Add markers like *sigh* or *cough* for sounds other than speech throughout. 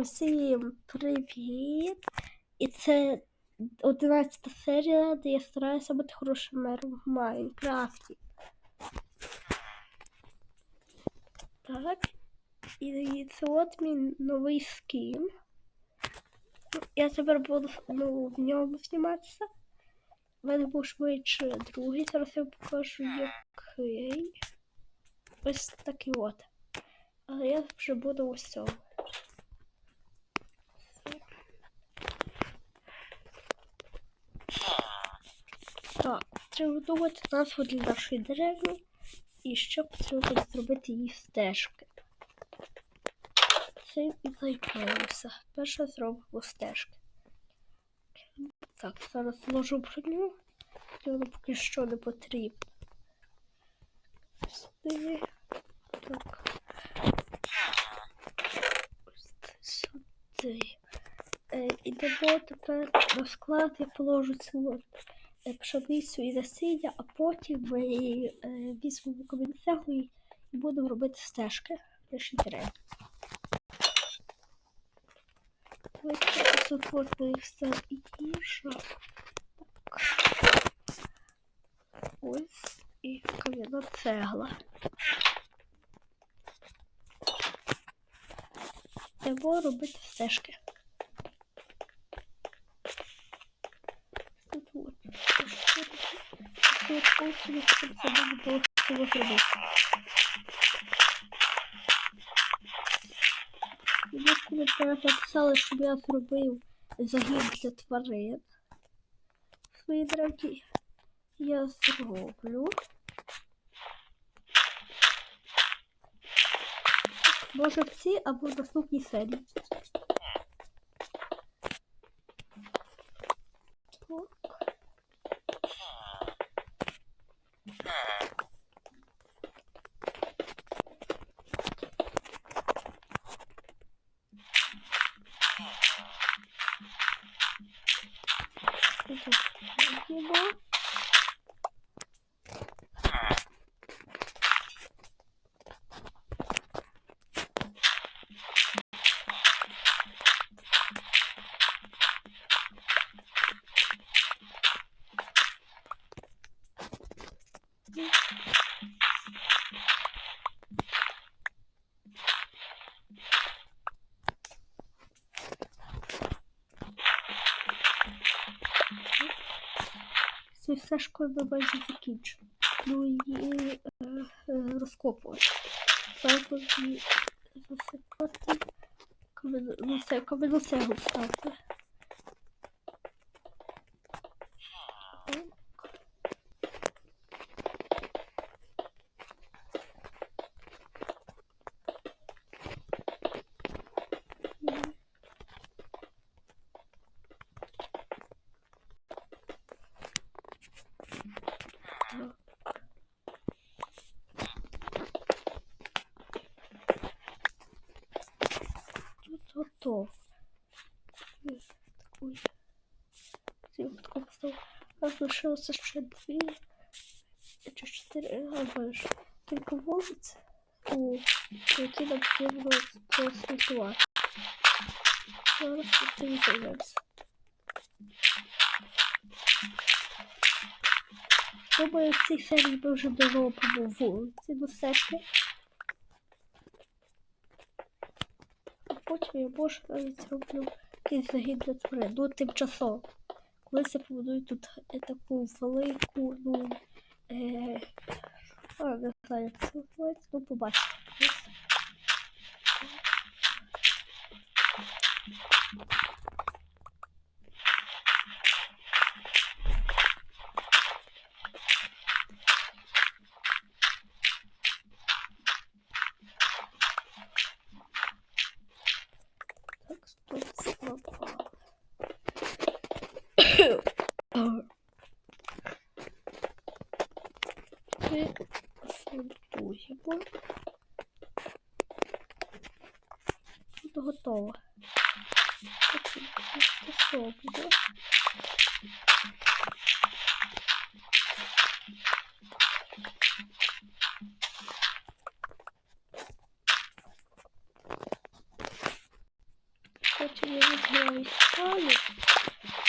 Всім привіт! І це 11 серія, де я стараюся бути хорошим мером в Майнкрафті. Так. І це от мій новий скін. Я тепер буду ну, в ньому зніматися. У мене був швидше другий, зараз я покажу який. Ось такий от. Але я вже буду ось цього. Так, треба думати назву для нашої деревні і ще потрібно зробити її стежки. Цим і займаємося. Перше зробимо стежки. Так, зараз вложу броню, воно поки що не потрібно. Сюди. Так. Сюди. Е, ідемо тепер на склад, я положу е, пшеницю і насіння, а потім ми е, візьмемо камінцягу і будемо робити стежки. Ось тут от ми все їжа. Так. Ось і кам'яна цегла. Йдемо робити стежки. Тут от. Ось ось це того, що зробити. Ви в коментарях написали, щоб я зробив загін для тварин. Свої дорогі. Я зроблю. Може в цій або в наступній. Hier war. Yeah. Цю стежку ми майже закінчимо. Ну її е, е, розкопувати. Треба її засипати. Кам'яну- Ну це кам'яну цеглу ставити. Так. Мгм. Так. Тут готов. Ой. Цей випадку поставив. А залишилося ще дві чи чотири, а більше. Кілька вулиць, у які нам потрібно проасфальтувати. Зараз цим займемося. Думаю, в цій серії ми вже доробимо вулиці до стежки. А потім я може навіть зроблю якийсь загін для тварин. Ну, тимчасово. Коли я побудую тут е, таку велику, ну, е, а, не знаю, як це називається, ну, побачите. Так, тут слабо. Ми фунтуємо. Тут готово. Способно. Потім я відграю скалю.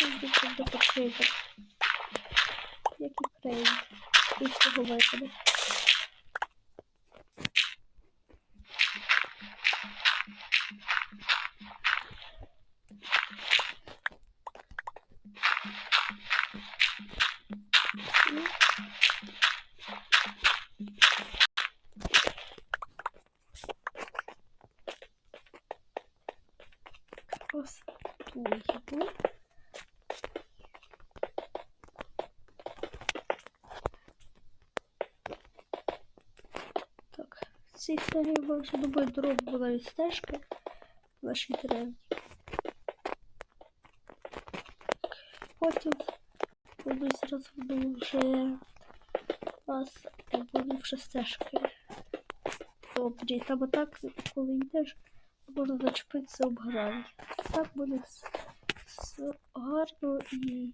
І до покрити. Як і. І з цього Простуємо. Так, в цій серії вже думаю, дорогу була від стежки в нашій деревні. Потім буду зараз буду вже вас буду вже стежки. Добрі, там отак, коли йдеш, можна зачепитися об грані. Так буде с- гарно і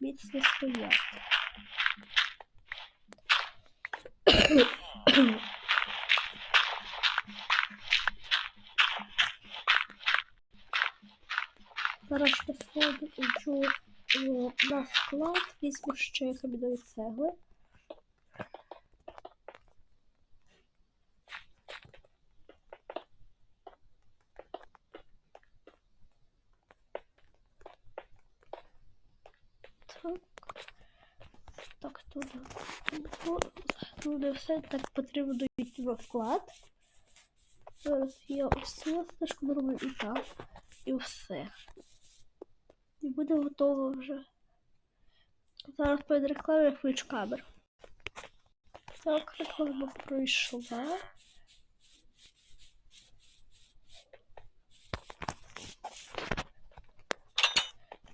міцно стояти. Зараз сходжу е, на склад, візьму ще кам'яної цегли. Так. Так, тут, тут не все так потрібно йти на склад. Зараз я цю стежку зроблю і так. І все. І буде готово вже. Зараз перед рекламою включу камеру. Так, реклама пройшла.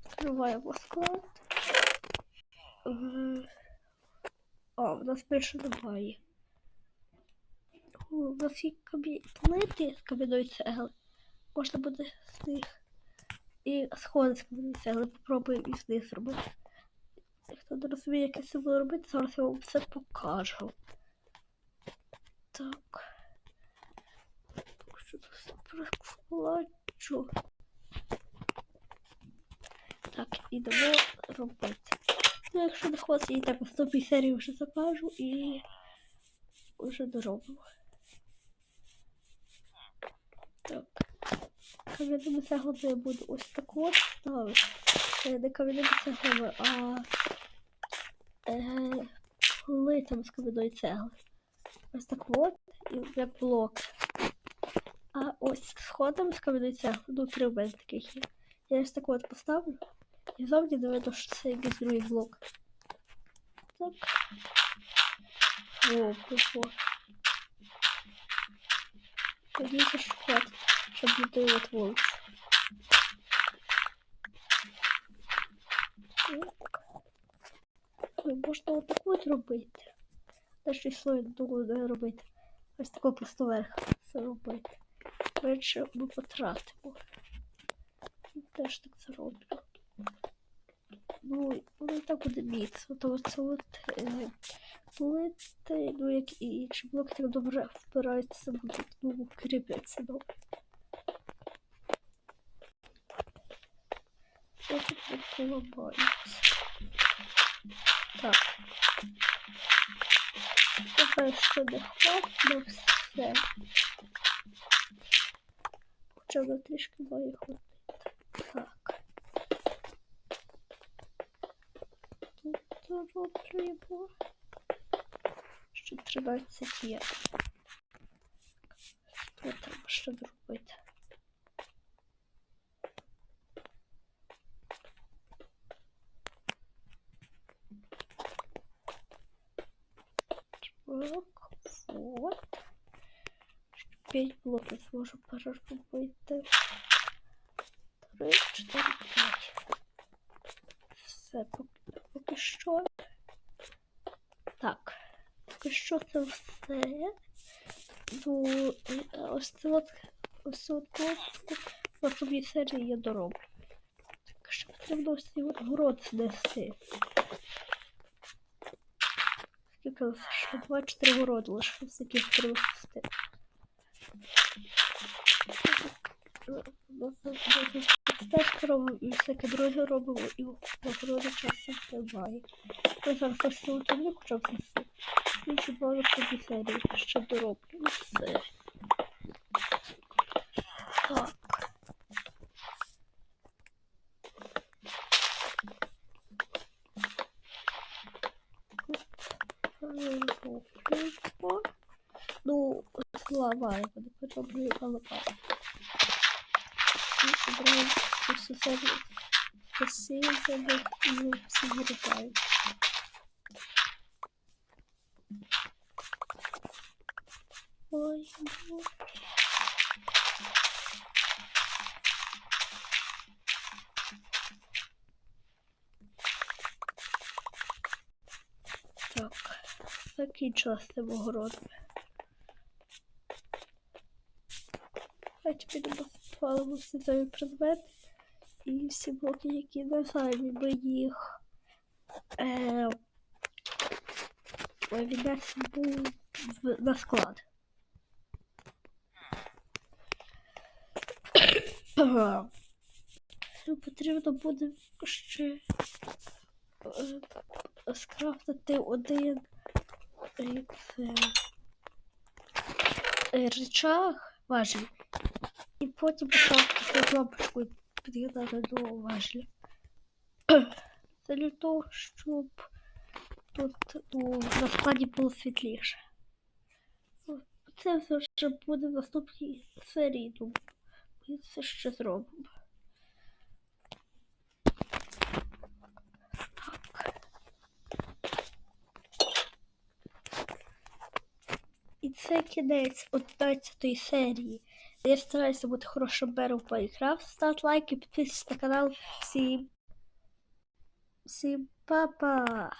Відкриваємо склад. А, в нас більше немає. У нас є кам'я... плити з кам'яної цегли. Можна буде з них і сходи з кам'яної цегли. Попробуємо і з них зробити. Хто не розуміє, як я це буду робити, зараз я вам все покажу. Так. Що тут прокладжу. Так, ідемо робити. Ну, якщо не хватить, я так наступній серії вже закажу і вже дороблю. Так. Кам'яними цеглами я буду ось так от ставити. Е, Не кам'яними цеглами, а е, плитами з кам'яної цегли. Ось так от, і як блок. А ось сходом з кам'яної цегли, ну три в мене таких є. Я ось так от поставлю. І завжди видно, що це якийсь другий блок. Так. О, пішло. Надіюся, що щоб не доїхати вулицю. Так. Ой, можна отаку от робити. Та щось слой не робити. Ось тако просто верх зробити. Менше ми потратимо. Теж так зроблю. Ну, воно і так буде міцно, тому це е, плити, ну як і інші блоки так добре впираються, будуть, ну, кріпляться добре. Я тут не. Так. Тепер ще не хватить все. Хоча на трішки має хватити. Тут зроблюємо. Ще 13 є. Тут треба ще зробити. Так, вот. П'ять блоків зможу переробити. Три, чотири, п'ять. Все, поки, Поки що. Так. Поки що це все. Ну, е, ось це от ось на собі серії дороблю. Так що потрібно ось цей город знести. Скільки лише 24 городи лише з яких Стежки робимо всяке друге робимо, і нагороди часом немає. Ми зараз посилу тобі хоча б засилу. І чудово тобі серії ще дороблю. Все. Так. Ну, слова я буду пороблю голова. І всю серію. Посилили і всі вирізають. Ой, ну. Так, закінчилася тим огородом. Давайте підемо спалимо зайві предмети і всі блоки, які не зайві, ми їх е, віднесемо на склад. *coughs* Потрібно буде ще е, скрафтити один е, речах важіль. І потім поставити кнопочку і під'єднати до важля. Це для того, щоб тут ну, на складі було світліше. Це все вже буде в наступній серії, тому ми це ще зробимо. І це кінець 11 серії. Я стараюся бути хорошим бером в Майнкрафт. Ставте лайки, підписуйтесь на канал. Всім, всім па-па!